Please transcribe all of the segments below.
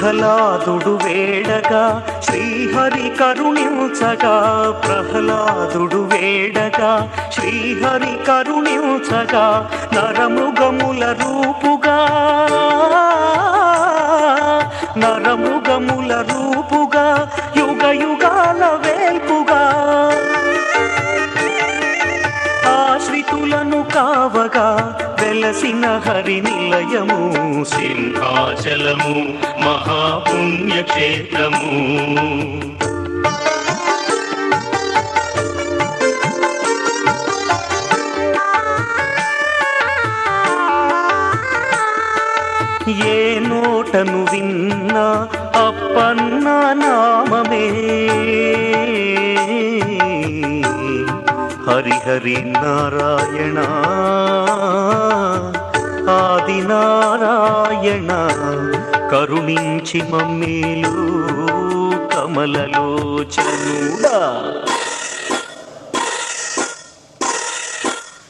ప్రహ్లాదుడు వేడగా శ్రీహరి కరుణించగా ప్రహ్లాదుడు వేడగా శ్రీహరి కరుణించగా నరముగముల రూపుగా. నరముగముల రూపుగా యుగ యుగాల వేల్పుగా. ఆశ్రితులను కావగా వెలసిన హరి నిలయము. సింహాచలము మహాపుణ్యక్షేత్రము. ఏ నోటను విన్నా అప్పన్న నామమే. హరిహరి నారాయణ ఆది నారాయణ కరుణించి మమ్మీలు కమలలోచనుడా.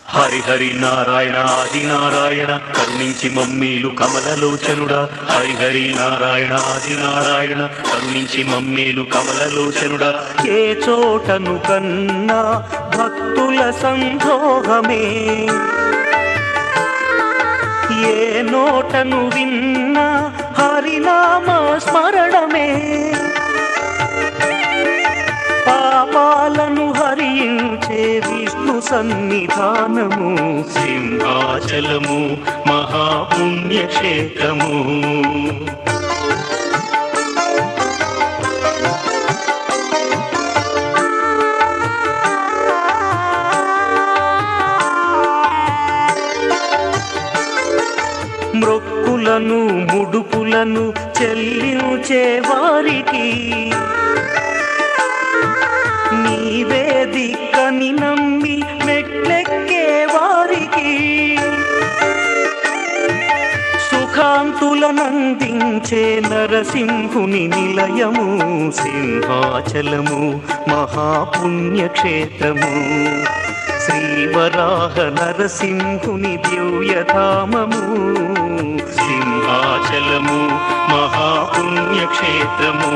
హరి హరి నారాయణ ఆది నారాయణ కరుణించి మమ్మీలు కమలలోచనుడా. హరి హరి నారాయణ ఆది నారాయణ కరుణించి మమ్మీలు కమలలోచనుడా. ఏ చోటను కన్నా భక్తుల సందోహమే. ఏ నోటను విన్నా హరినామ స్మరణమే. పాపాలను హరించే విష్ణు సన్నిధానము. సింహాచలము మహాపుణ్యక్షేత్రము. మ్రొక్కులను ముడుపులను చెల్లించేవారికి నీవే దిక్కని నమ్మి మెట్లెక్కే వారికి సుఖాంతులనందించే నరసింహుని నిలయము సింహాచలము మహాపుణ్యక్షేత్రము. శ్రీవరాహ నరసింహుని దివ్యధామము. సింహాచలము మహాపుణ్యక్షేత్రము.